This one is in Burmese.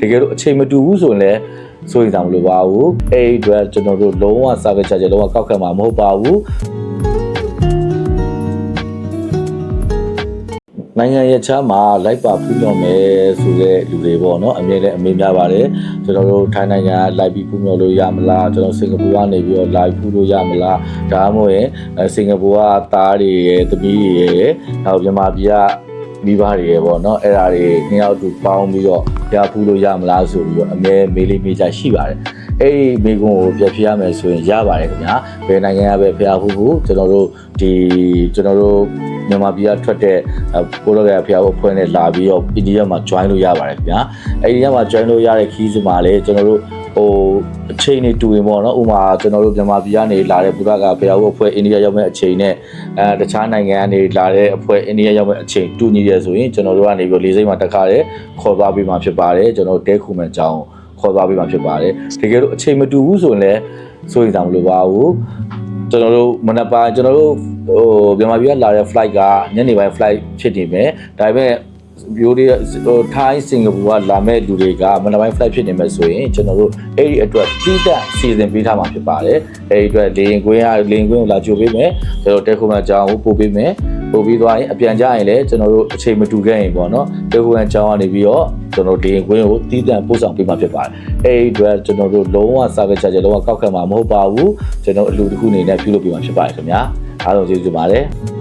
တကယ်လို့အချိန်မတူဘူးဆိုရင်လည်းစိုးရိမ်တာမလိုပါဘူးအဲ့ဒီအတွက်ကျွန်တော်တို့လုံးဝ service charge လုံးဝကောက်ခံမှာမဟုတ်ပါဘူးနိုင်ငံရဲ့ချမ်းမှာလိုက်ပါဖူးမြော်မယ်ဆိုတဲ့လူတွေပေါ့နော်အမြဲတမ်းအမေးများပါတယ်ကျွန်တော်တို့ထိုင်းနိုင်ငံလိုက်ပြီးဖူးမြော်လို့ရမလားကျွန်တော်စင်ကာပူကနေပြီးတော့လိုက်ဖူးလို့ရမလားဒါမှမဟုတ်ရင်အဲစင်ကာပူကသားတွေရဲ့သမီးတွေရဲ့နောက်မြန်မာပြည်က မိဘတွေရဲ့ပေါ့နော်အဲ့ဒါတွေနှစ်ယောက်တူပေါင်းပြီးတော့ရဖူးလို့ရမလားဆိုပြီးတော့အမြဲမေးလေးမေးချရှိပါတယ်အဲ့ဒီမိကုန်းကိုပြပြရမယ်ဆိုရင်ရပါတယ်ခင်ဗျာဘယ်နိုင်ငံကပဲဖျားဖူးဖို့ကျွန်တော်တို့ဒီကျွန်တော်တို့မြန်မာပြည်ကထွက်တဲ့ပိုလောကဖျားဖို့အဖွဲ့နဲ့လာပြီးတော့ PDF မှာ join လို့ရပါတယ်ခင်ဗျာအဲဒီညမှာ join လို့ရတဲ့ခီးစမှာလည်းကျွန်တော်တို့ ဟိုအချိန်နေတူရင်ပေါ့နော်ဥမာကျွန်တော်တို့မြန်မာပြည်ကနေလာတဲ့ပိုလောကဖျားဖို့အဖွဲ့အိန္ဒိယရောက်မဲ့အချိန်နဲ့အဲတခြားနိုင်ငံကနေလာတဲ့အဖွဲ့အိန္ဒိယရောက်မဲ့အချိန်တူညီရဆိုရင်ကျွန်တော်တို့ကနေပြီးလေးစိတ်မှာတက်ခါတယ်ခေါ်သွားပြီးမှဖြစ်ပါတယ်ကျွန်တော်တဲခုမှန်ကြောင်းခေါ်သွားပြီးမှဖြစ်ပါတယ်တကယ်လို့အချိန်မတူဘူးဆိုရင်လည်းစိုးရိမ်တာမလိုပါဘူးကျွန်တော်တို့မနက်ပိုင်းကျွန်တော်တို့ဟိုမြန်မာပြည်ကလာတဲ့ flight ကညနေပိုင်း flight ဖြစ်နေမယ်ဒါပေမဲ့ မျိုးတွေဟိုထိုင်းစင်ကာပူကလာမဲ့လူတွေကမနက်ပိုင်း flight ဖြစ်နေမယ်ဆိုရင်ကျွန်တော်တို့အဲ့ဒီအတွက်တိတက်စီစဉ်ပေးထားမှာဖြစ်ပါတယ်အဲ့ဒီအတွက်လေရင်ကွင်းကလေရင်ကွင်းကိုလာကြိုပေးမယ်ကျွန်တော်တက်ခုမှအကြောင်းကိုပို့ပေးမယ်ပို့ပြီးသွားရင်အပြန်ကြရင်လည်းကျွန်တော်တို့အချိန်မတူခဲ့ရင်ပေါ့နော်တက်ခုမှအကြောင်းကနေပြီးတော့ကျွန်တော်လေရင်ကွင်းကိုတိတက်ပို့ဆောင်ပေးမှာဖြစ်ပါတယ်အဲ့ဒီအတွက်ကျွန်တော်တို့လုံးဝ service charge လုံးဝကောက်ခံမှာမဟုတ်ပါဘူးကျွန်တော်အလူတစ်ခုအနေနဲ့ပြုလုပ်ပေးမှာဖြစ်ပါတယ်ခင်ဗျာအားလုံးကျေးဇူးတင်ပါတယ်